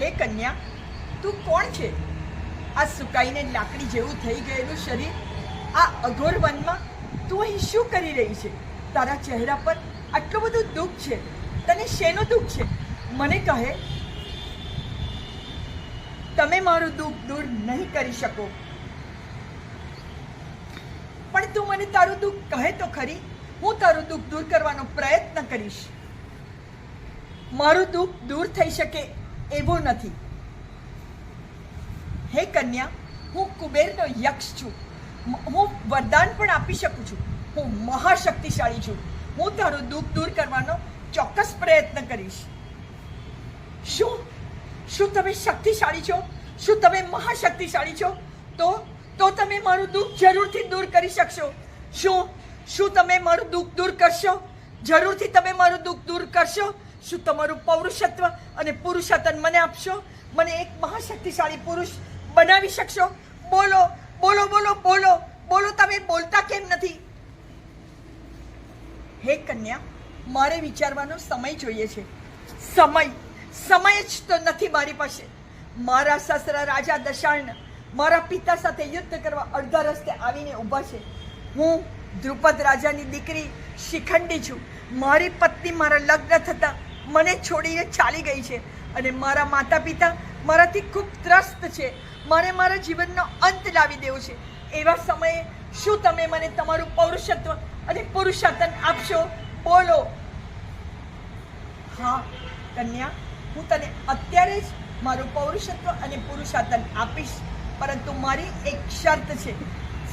હે કન્યા, તું કોણ છે? આ સુકાઈને લાકડી જેવું થઈ ગયેલું શરીર, આ અઘોર વનમાં તું અહીં શું કરી રહી છે? તારા ચહેરા પર આટલું બધું દુઃખ છે, તને શેનું દુઃખ છે? મને કહે, તમે મારું દુઃખ દૂર નહીં કરી શકો. પણ તું મને તારું દુઃખ કહે તો ખરી, હું તારું દુઃખ દૂર કરવાનો પ્રયત્ન કરીશ. મારું દુઃખ દૂર થઈ શકે એવું નથી. હે કન્યા, હું કુબેરનો યક્ષ છું. હું વરદાન પણ આપી શકું છું. હું મહાશક્તિશાળી છું. હું તારું દુઃખ દૂર કરવાનો ચોક્કસ પ્રયત્ન કરીશ. શું? શું તમે શક્તિશાળી છો? શું તમે મહાશક્તિશાળી છો? તો તો તમે મારું દુઃખ જરૂરથી દૂર કરી શકશો. શું? શું તમે મારું દુઃખ દૂર કરશો? જરૂરથી તમે મારું દુઃખ દૂર કરશો? શું તમારું પૌરુષત્વ અને પુરુષાતન મને આપશો? મને એક મહાશક્તિશાળી પુરુષ બનાવી શકશો? બોલો બોલો બોલો બોલો બોલો, તમે બોલતા કેમ નથી? હે કન્યા, મારે વિચારવાનો સમય જોઈએ છે. સમય સમય જ તો નથી મારી પાસે. મારા સસરા રાજા દશાણ મારા પિતા સાથે યુદ્ધ કરવા અડધા રસ્તે આવીને ઊભા છે. હું દ્રુપદ રાજાની દીકરી શિખંડી છું. મારી પત્ની મારા લગ્ન થતા મને છોડીને ચાલી ગઈ છે અને મારા માતા પિતા મારાથી ખૂબ ત્રસ્ત છે. મારે મારા જીવનનો અંત લાવી દેવો છે. એવા સમયે શું તમે મને તમારું પૌરુષત્વ અને પુરુષાતન આપશો? બોલો. હા, કન્યા, હું તને અત્યારે જ મારું પૌરુષત્વ અને પુરુષાતન આપીશ. પરંતુ મારી એક શરત છે.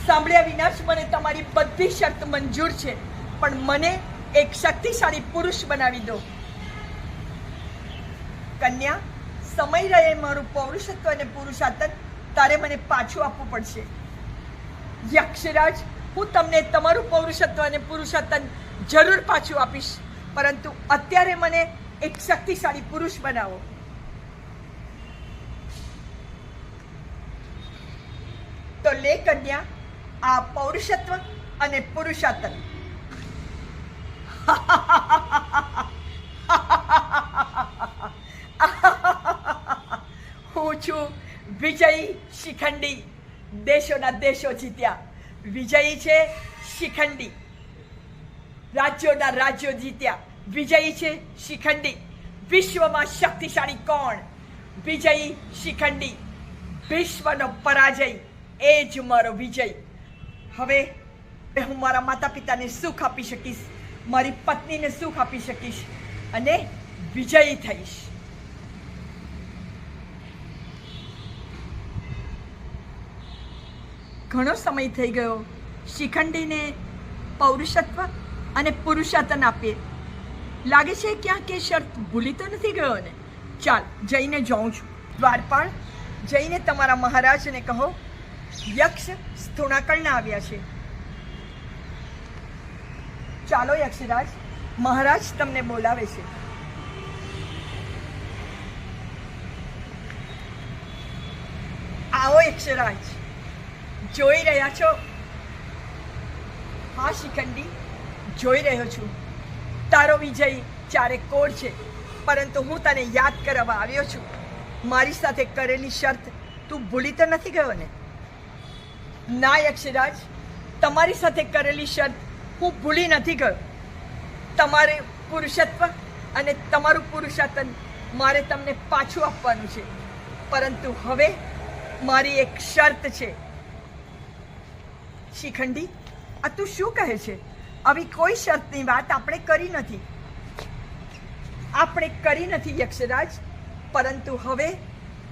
સાંભળ્યા વિના જ મને તમારી બધી શરત મંજૂર છે. પણ મને એક શક્તિશાળી પુરુષ બનાવી દો. કન્યા, સમય રહે મારું પૌરુષત્વ અને પુરુષાતન તારે મને પાછું આપવું પડશે. યક્ષરાજ, હું તમને તમારું પૌરુષત્વ અને પુરુષત્વ જરૂર પાછું આપીશ, પરંતુ અત્યારે મને એક શક્તિશાળી પુરુષ બનાવો. તો લે કન્યા, આ પૌરુષત્વ અને પુરુષાતન હું છું વિજયી શિખંડી. દેશોના દેશો જીત્યા. વિજયી છે શિખંડી. રાજ્યોના રાજ્યો જીત્યા. વિજયી છે શિખંડી. વિશ્વમાં શક્તિશાળી કોણ? વિજયી શિખંડી. વિશ્વનો પરાજય એ જ મારો વિજય. હવે હું મારા માતા પિતાને સુખ આપી શકીશ. મારી પત્નીને સુખ આપી શકીશ. અને વિજયી થઈશ. ઘણો સમય થઈ ગયો. શિખંડીને પૌરુષત્વ અને પુરુષાતન આપીએ. લાગે છે ક્યાં કે શરત ભૂલી તો નથી ગયો ને? ચાલ, જઈને જાઉં છું. દ્વારપાળ, જઈને તમારા મહારાજને કહો, યક્ષ સ્થૂણાકળના આવ્યા છે. ચાલો, યક્ષરાજ, મહારાજ તમને બોલાવે છે. આવો, યક્ષરાજ. જોઈ રહ્યા છો? હા, શિખંડી, જોઈ રહ્યો છું. તારો વિજય ચારે કોડ છે, પરંતુ હું તને યાદ કરવા આવ્યો છું. મારી સાથે કરેલી શરત તું ભૂલી તો નથી ગયો ને? ના, યક્ષરાજ, તમારી સાથે કરેલી શરત હું ભૂલી નથી ગયો. તમારે પુરુષત્વ અને તમારું પુરુષાતન મારે તમને પાછું આપવાનું છે. પરંતુ હવે મારી એક શરત છે. શિખંડી, આ તું શું કહે છે? આવી કોઈ શરતની વાત આપણે કરી નથી. આપણે કરી નથી યક્ષરાજ, પરંતુ હવે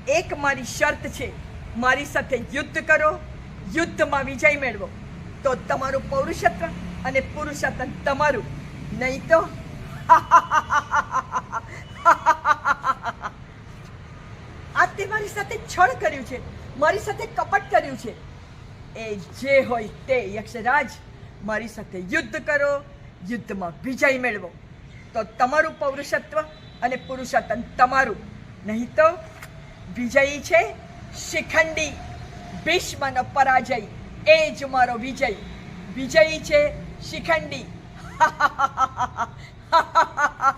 એક મારી શરત છે. મારી સાથે યુદ્ધ કરો, યુદ્ધમાં વિજય મેળવો. તો તમારું પૌરુષત્વ અને પુરુષત્વ તમારું. નહીં તો આ તે મારી સાથે છળ કર્યું છે. મારી સાથે કપટ કર્યું છે. એ જે હોય તે યક્ષરાજ મારી સાથે યુદ્ધ કરો, યુદ્ધમાં વિજય મેળવો. તો તમારું પૌરુષત્વ અને પુરુષત્વ તમારું. નહીં તો વિજયી છે શિખંડી, ભીષ્મનો પરાજય. એ જ મારો વિજય. વિજયી છે શિખંડી.